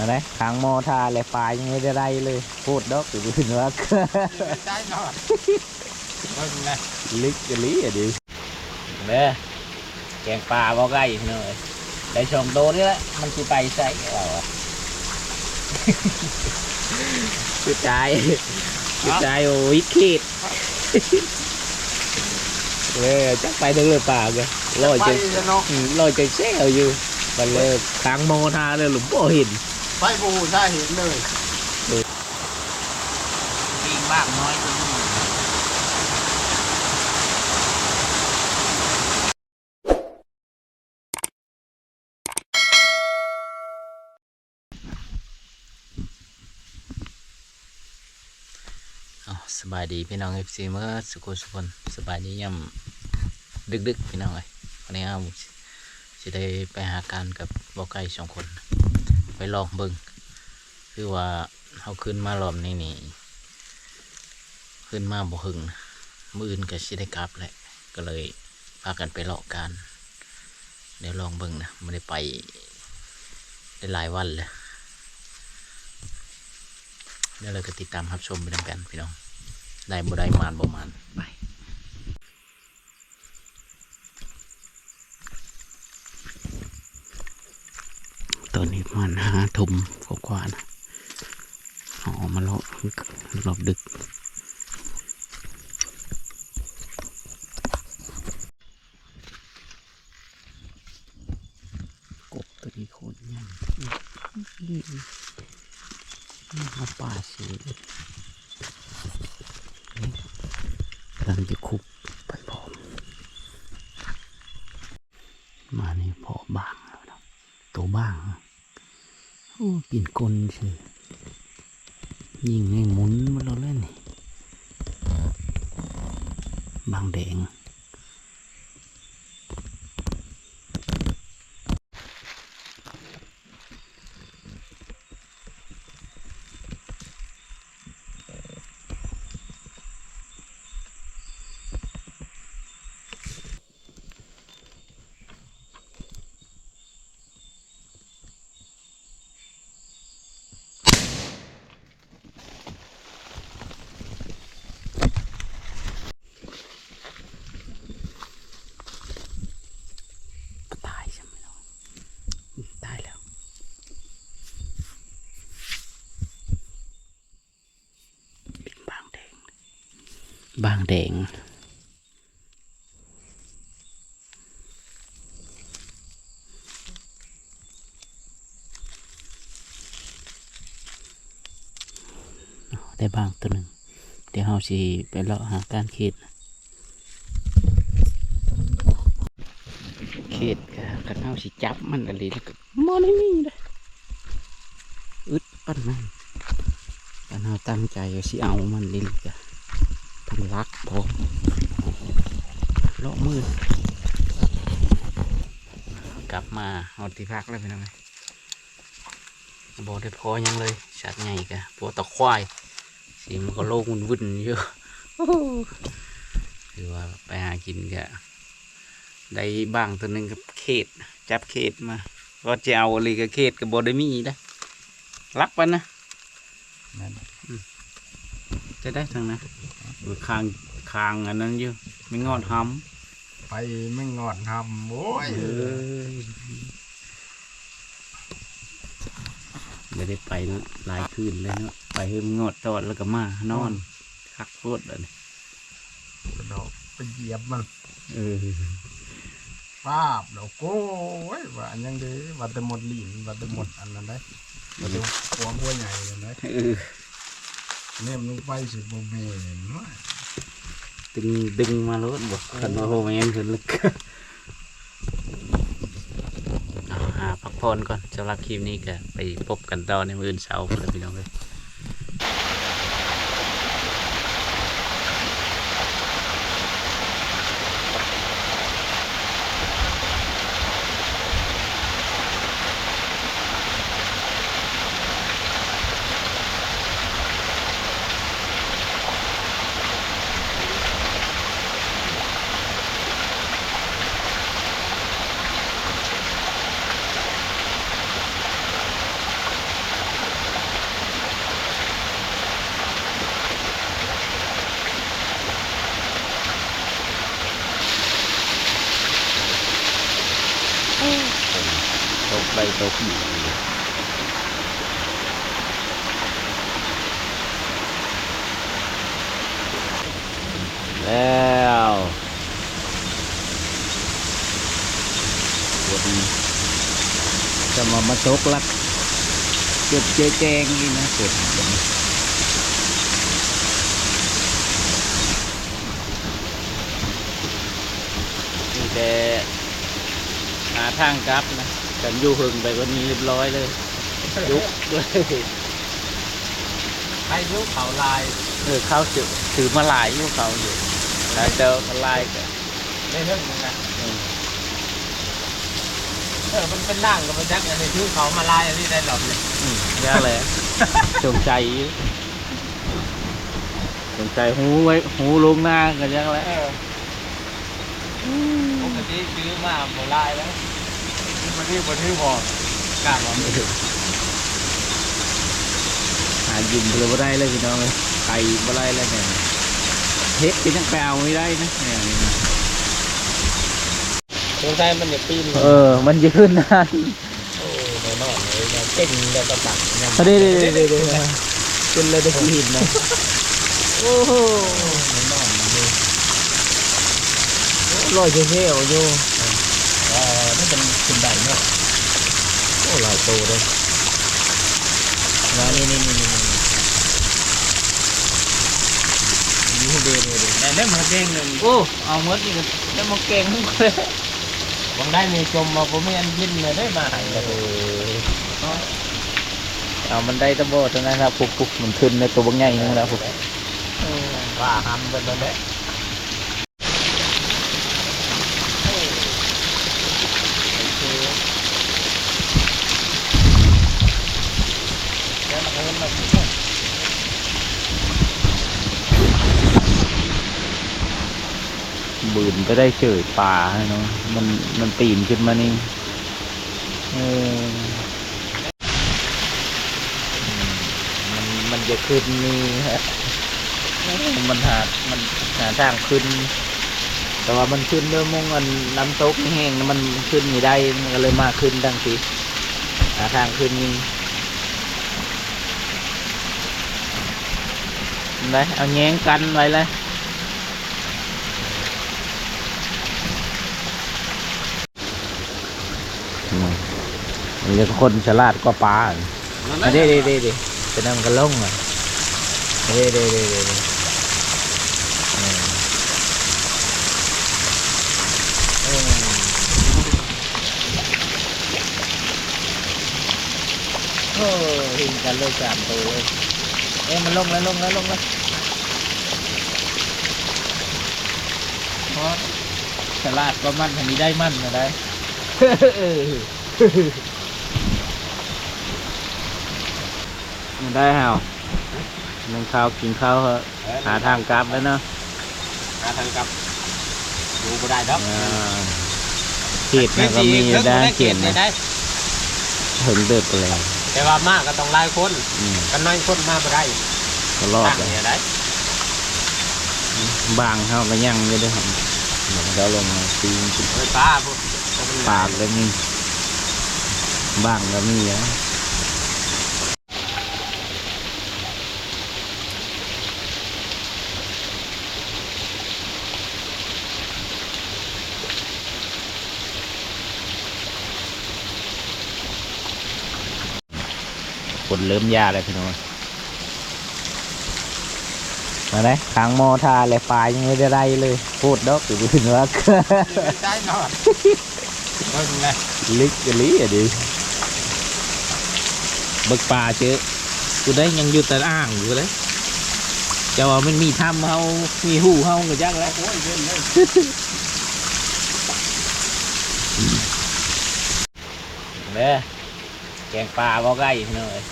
มาไหนทางมอทาเลยปลายังไม่ได้ไรเลยพูดดอกอยู่พื้นว่าได้นอนเบิ่งนะลึกจะลีอะดิเด้อแกงปลาบ่ไก่หน่อยได้ชมโตนี่แหละมันคือไปใส่เราอะคือใจคือใจโอ้ยคิดเว้ยจักไปถึงเลยป่ากันลอยไปจะจะเนาะอืมลอยจะแซ่อยู่มันเลยทางโมทาเลยหลุมบ่เห็น ไปบูใช่เห็นเลยปีงบ้างน้อยจนอ๋อสบายดีพี่น้องเอฟซีเมื่อสุโขสุคนสบายดีย่ำดึกๆพี่น้องเลยวันนี้เอาจะได้ไปหาการกับบอกไก่สองคน ไปลองเบิงคือว่าเขาขึ้นมารอบนี้นี่ขึ้นมาบ่หึงมืออื่นก็สิได้กลับแหละก็เลยพากันไปเลาะกันเดี๋ยวลองเบิงนะไม่ได้ไปได้หลายวันเลยเดี๋ยวเราก็ติดตามรับชมไปด้วยกันพี่น้องได้บ่ได้มานบ่มานไป อนนี้มันหาทุ่มกว่าๆนะออกมาเลาะรอบดึกกบตัวนี้โคตรใหญ่มาป่าสีกำลังจะคุบไปพร้อม มานี่พอบางแล้วนะตัวบ้าง เปลี่ยนกลเชื่อยิงให้หมุนมาเราเล่นนี่บางแดง ตายใช่ไหมล่ะตายแล้ว เป็นบางแดง บางแดง ได้บางตัวหนึ่ง เดี๋ยวเราสิไปเลาะหาการเขตเขตกะกันเอาสิจับมันอะไรแล้วก็มอนี่มีเลยอึดปั้นมันกันเอาตั้งใจว่าสิเอามันนี่กะ ทั้งรักพอเลาะมือกลับมาเอาที่พักแล้วเป็นยังไงบอได้พอยังเลยชัดใหญ่กะปัวตะควายสีมันก็โลกมันวุ่นๆอยู่คือว่าไปหากินกะได้บ้างตัวหนึ่งกับเขตจับเขตมา ก็จะเอาอะไรกับเขตกับบอดมีได้รักปันนะอืมจะได้ทางนะ อยู่คางคางอันนั้นอยู่ไม่งอดหไปไม่งอดทำโอ้ยำเอ้ยไม่ได้ไปหลายคืนเลยเนาะไปเพิ่มงอดตอดแล้วก็มานอน คักโคตรเลยกระโดดไปเหยียบมันเออป้าบแล้วโก้ยว่าอันยังดีว่าแต่หมดหลีนว่าแต่หมดอันนั้นได้ว่าแต่หัวหัวใหญ่เลยนะเออ เนี่ยมันไปสิบโมเมนต์ว่าดึงดึงมาแล้วบอกคันว่าโฮแมนขึ้นลึกเอาหาพักผ่อนก่อนสำหรับคลิปนี้ก็ไปพบกันต่อในมืออื่นเช้าพุ่นล่ะพี่น้องเลย ตกอยู่แล้ววันจะมามาตกลักเกือบเจ๊แจงนี่นะเกิดนี่แต่หาทางกลับนะ กันอยู่หึงไปวันนี้เรียบร้อยเลยยุกด้วยให้ยุเขาลายเออเขาถือถือมาหลายอยู่เขาอยู่แล้วเจอมาลายกันได้เรื่องนึงนะเออมันเป็นด่างกับมันยักษ์อันนี้ชื่อเขามาลายอันนี้ได้หรอกเนี่ยอืมยากเลยจงใจอยู่จงใจหูไว้หูลงหน้ากันยังแล้วเออปกติซื้อมาโบลายแล้วซื้อ มาที่บนที่บอกกล้าบอกหายิมเลยบ่ได้เลยพี่น้องเลยไข่บ่ได้เลยเนี่ยเฮ็ดก็ยังแปลวไม่ได้นะเนี่ยนี่นะสงสัยมันอย่าปีนเออ มันยืนนานโอ้แน่นอนเลยนะเก่งเดี๋ยวก็ตักยังเด้เด้เด้เด้เด้จนเลยได้กินนะโอ้โหแน่นอนเลยลอยเท่ๆเอาอยู่เอ อนี่เป็นคุณใดเนาะโอ้หลายโตเลยมานี่นี่นี่นี่นี่เดนเลยแต่ได้มาเก่งหนึ่งโอ้เอาหมดนี่ก็ได้มาแกงทั้งเลยบางได้มีจมมาผมไม่อันยินเลยได้มาให้เลยเอามันได้ตะโบเท่านั้นครับปุ๊บปุ๊บมันขึ้นในตัวบางใหญ่นึงแล้วปุ๊บว่าทำเป็นแบบนี้แล้วมันก็มัน บืนก็ได้เฉยป่าให้เนาะมันมันปีนขึ้นมานี่เอออืมมันมันจะขึ้นนี่ฮะมันหา มันหาทางขึ้น แต่ว่ามันขึ้นเรื่องมงอันน้ำตกแห้งๆนะมันขึ้นไม่ได้มันก็เลยมาขึ้นดังสิหาทางขึ้นนี่ได้เอาแง้งกันไว้เลย มันจะคนฉลาดกว่าปลาอะเด้เด้เด้เด้จะนั่งกันลงอะเด้เด้เด้เด้เด้อืมอืมโอ้หินกันเลยสามตัวเลยเอ้มันลงแล้วลงแล้วลงแล้วเพราะฉลาดก็มั่นทันนี้ได้มั่นนะได้ มัน ได้ห่าวนังข้าวกินข้าวเหอะหาทางกลับแล้วเนาะหาทางกลับดูบ่ได้ดอกอ่าเขีดนะก็มีด้านเขียนนะได้ถึงเดือดไปแล้วแต่ว่ามากก็ต้องหลายคนอืมกันน้อยคนมาบ่ได้ก็รอดตั้งเลยเนี่ยได้บางเขาก็ยังอยู่ด้วยครับเดี๋ยวเราลงมาตีนจุดโอ้ยป้าพวกปากเลยมีบางก็มีนะ นเริ่มยาเลยพี่น้องมาเลยค้างมอทาเลยปลายยังไม่ได้ไรเลยพูดดอกอยู่บนว่าได้นอนเบิ่งเลยลิกจะลีอะดิบึกป่าเจอกูได้ยังอยู่แต่อ่างอยู่เลยจะว่ามันมีถ้ำเฮามีหูเฮาก็จักแล้วโอ้ยเล่นเลยเด้อแกงปลาบ่ไก่พี่น้อย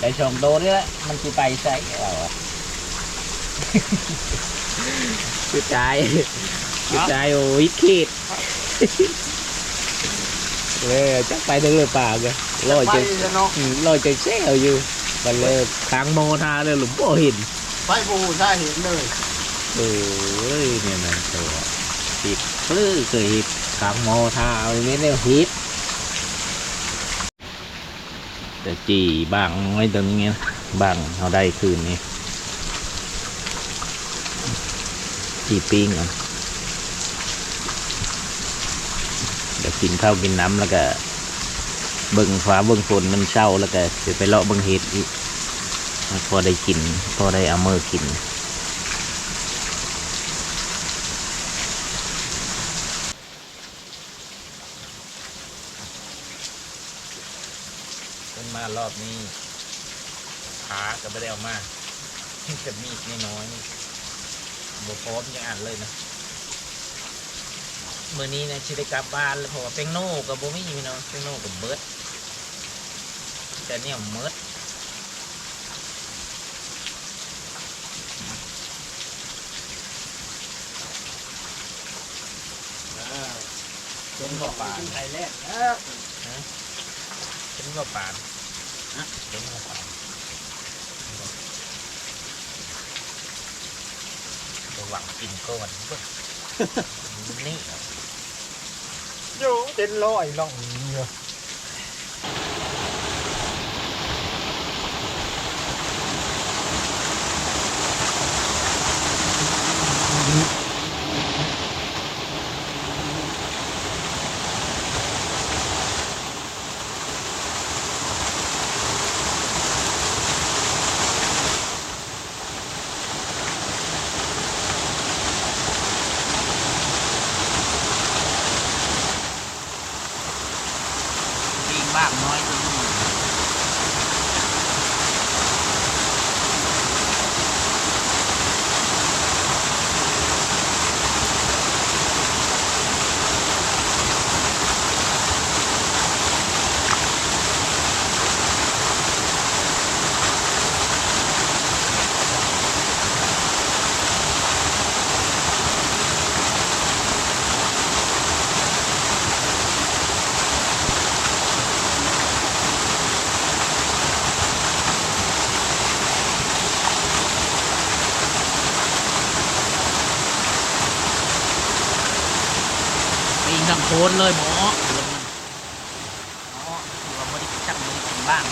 ได้ชมโตนี่แหละมันสิไปใส่เราอะกระจายกระจายโอ้ยขีดเว้ยจักไปถึงเลยป่ากันลอยไปจะจะเนาะอืมลอยจะแซวอยู่มันเลยค้างโมทาเลยหลุมบ่เห็นไปบูใช่เห็นเลยโอ้ยเนี่ยนะตัวติดปลื้อเคยเห็นค้างโมทาเอาไม่ได้ฮิต จะจีบางไว้ตรงนี้นะบางเขาได้คืนนี้จีปิ้งอะเดี๋ยวกินข้าวกินน้ำแล้วก็เบิ่งฟ้าเบิ่งฝนมันเศร้าแล้วก็จะไปเลาะเบิ่งเห็ดอีกพอได้กิน พอได้เอามือกิน ขึ้นมารอบนี้ขาก็ไม่ได้เอามาจะมีดน้อยๆบพร้อมยังอ่านเลยนะมือนี้นะชิได้กลับบ้านแล้วเพราะว่าเป็งโน่กับโบมี่พี่น้องเป็งโน่กับเบิร์ดแต่เนี่ยเมิร์ดเป็นบ่ป่าไทยแรกนะเป็นว่าปานนะเป็นว่าปาน ระวังกินก่อนเว้ยนี่อย่เต็นร้อยล่องเยอ จังโคนเลยหมอเดี๋ยวมันหมอเราไม่ได้จักบริกินบ้าง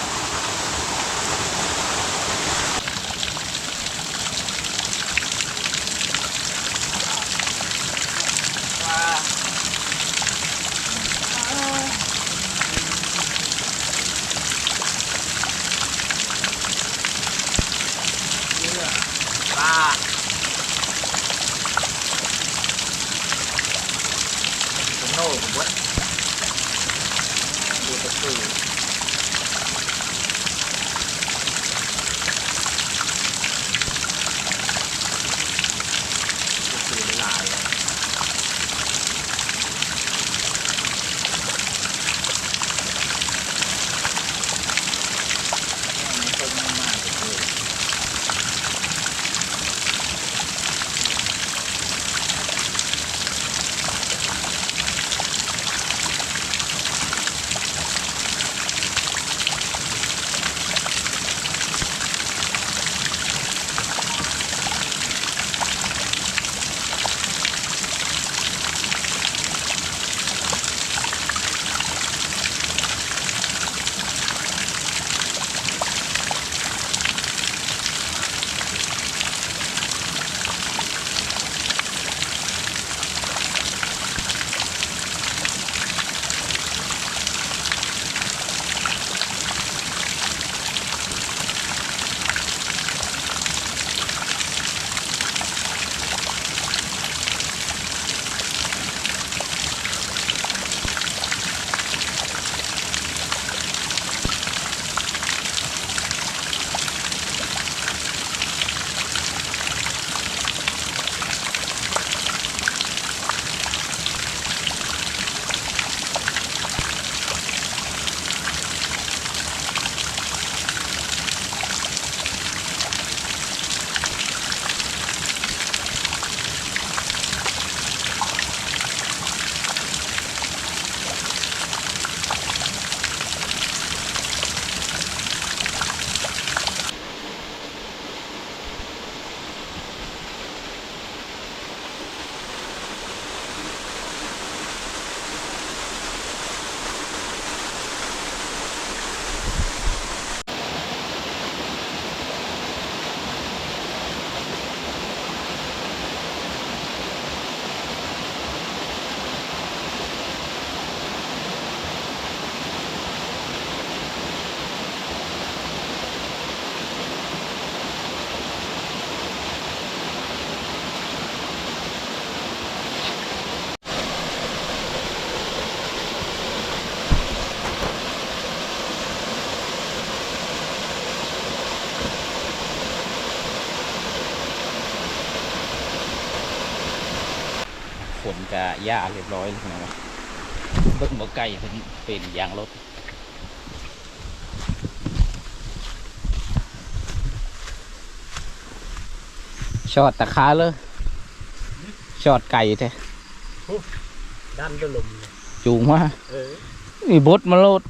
นกะย่าเรียบร้อยเลยนะวะเบิ้งบ่ไก่เพิ่นเป็นยางรถชอดตะขาเลยชอดไก่แท้ด้านตะลุมเนี่ยจูงมาเออมีบดมาโลด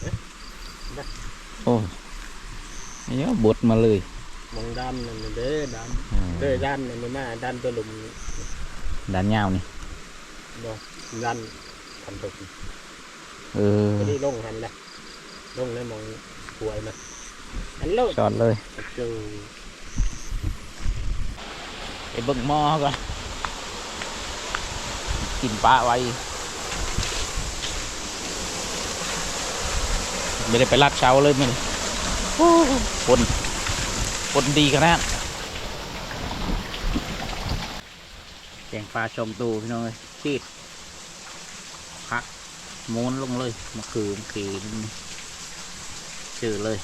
เอ๊ะได้โอ้ยบดมาเลยมองด้านนั่นน่ะเด้อด้านเด้อด้านนั่นนี่มาด้านตะลุมนี่ ด้านยาวนี่บ่ด้านคันตกเออก็ได้ลงหันแหละลงในหมองหวยมันอันโลดชอดเลยเจอไปเบิ่งหม้อก่อนกินปลาไว้ไม่ได้ไปลาดเช้าเลยไม่ได้ฝนฝนดีขนาดแกง ปลาชมตูพี่น้องเลยชีดพักม้วนลงเลยมาคือมขีนชื่อเลย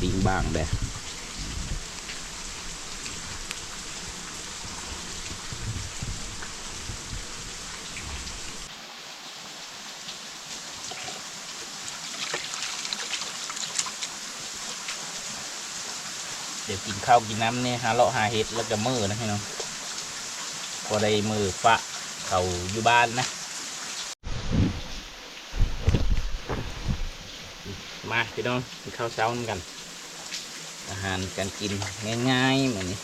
ปิงบางเด้อเดี๋ยวกิน ข้าวกินน้ำเนี่ยหาเลาะหาเห็ดแล้วก็มือนะพี่น้องพอได้มือฟะเขาอยู่บ้านนะ มาพี่น้องกินข้าวเช้ากัน อาหารการกินง่ายๆเหมือนนี้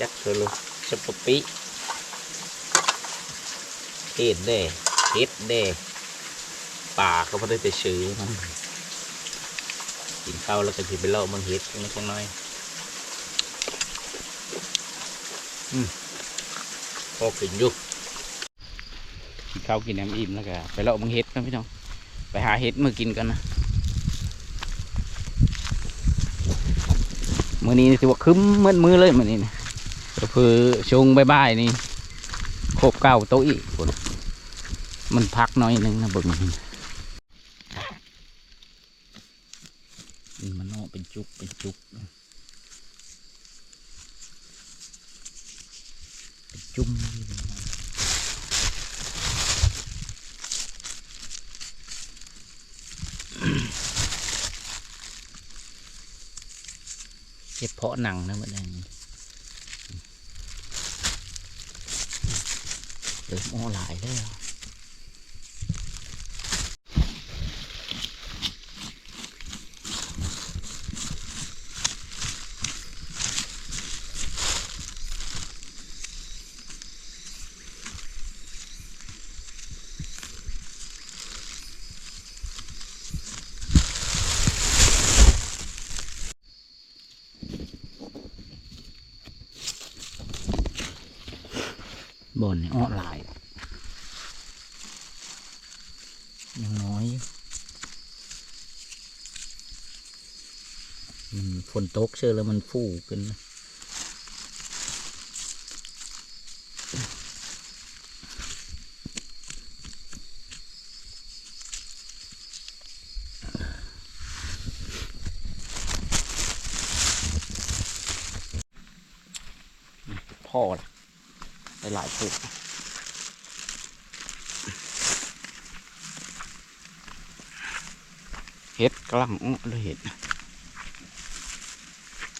จักโซโลสปปปิเห็ดเด้เห็ดเด้ป่าเขาพอได้แต่ซื้อมัน กินข้าวแล้วก็จะไปเลาะเบางเห็ดนิดน้อยอืมพอกินอยู่กินข้าวกินน้ำอิ่มแล้วก็ไปเลาะเบางเห็ดกันพี่น้องไปหาเห็ดมากินกันนะมือนี้ถือว่าคึ้มมืดมือเลยมือนี้นะก็คือชงบายๆนี่โคบเก้าโต๊ะอีกพุ่นมันพักหน้อยหนึงนะเบิ่งนี่ มันออกเป็นจุกเป็นจุกเป็นจุ่มเฉพาะหนังนะมันนั่นเติมอ้อหลายแล้ว บนนี่อ้อหลายยังน้อยมันฝนตกเชื่อแล้วมันฟูขึ้นพ่อละ ได้หลายผูกเห็ดกลังอ้อเลยเห็ด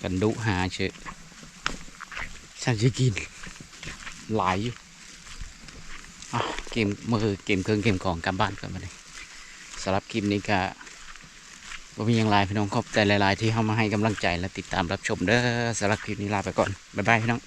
กันดุหาเชอฉันจะกิน หลายอยู่อะเกมมือเกมเครื่องเกมของกลับบ้านกันมาเลยสำหรับคลิปนี้ก็ว่ามีอย่างไรพี่น้องขอบใจหลาย ๆ ที่เข้ามาให้กำลังใจและติดตามรับชมเด้อสำหรับคลิปนี้ลาไปก่อน บ๊ายบายพี่น้อง